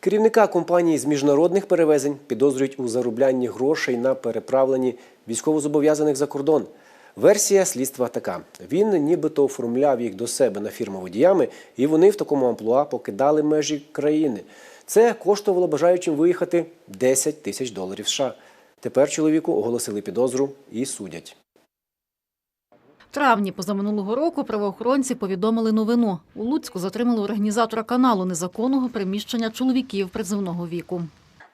Керівника компанії з міжнародних перевезень підозрюють у зароблянні грошей на переправленні військовозобов'язаних за кордон. Версія слідства така: він нібито оформляв їх до себе на фірму водіями, і вони в такому амплуа покидали межі країни. Це коштувало бажаючим виїхати 10 тисяч доларів США. Тепер чоловіку оголосили підозру і судять. Травні позаминулого року правоохоронці повідомили новину. У Луцьку затримали організатора каналу незаконного приміщення чоловіків призивного віку.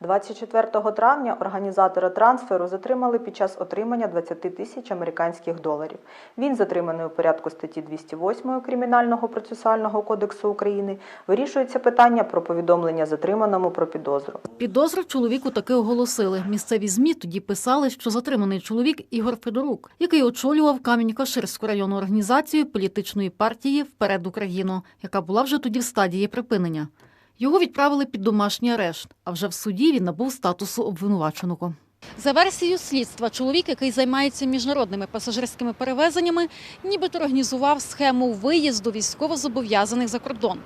24 травня організатора трансферу затримали під час отримання 20 тисяч американських доларів. Він затриманий у порядку статті 208 Кримінального процесуального кодексу України. Вирішується питання про повідомлення затриманому про підозру. Підозру чоловіку таки оголосили. Місцеві ЗМІ тоді писали, що затриманий чоловік Ігор Федорук, який очолював Камінь-Каширську районну організацію політичної партії Вперед Україну, яка була вже тоді в стадії припинення. Його відправили під домашній арешт, а вже в суді він набув статусу обвинуваченого. За версією слідства, чоловік, який займається міжнародними пасажирськими перевезеннями, нібито організував схему виїзду військовозобов'язаних за кордон.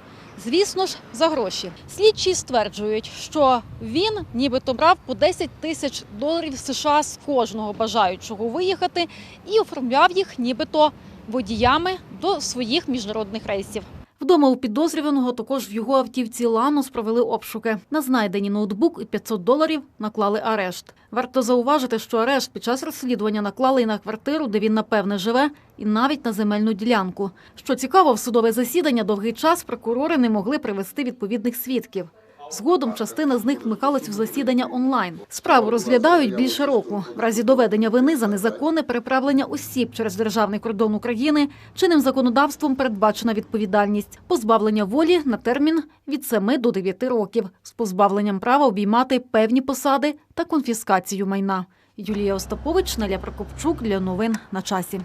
Звісно ж, за гроші. Слідчі стверджують, що він нібито брав по 10 тисяч доларів США з кожного бажаючого виїхати і оформляв їх нібито водіями до своїх міжнародних рейсів. Вдома у підозрюваного також в його автівці Ланос провели обшуки. На знайдені ноутбук і 500 доларів наклали арешт. Варто зауважити, що арешт під час розслідування наклали і на квартиру, де він напевне живе, і навіть на земельну ділянку. Що цікаво, в судове засідання довгий час прокурори не могли привести відповідних свідків. Згодом частина з них вмикалась в засідання онлайн. Справу розглядають більше року. В разі доведення вини за незаконне переправлення осіб через державний кордон України чинним законодавством передбачена відповідальність позбавлення волі на термін від 7 до 9 років з позбавленням права обіймати певні посади та конфіскацію майна. Юлія Остапович, Наля Прокопчук для новин на часі.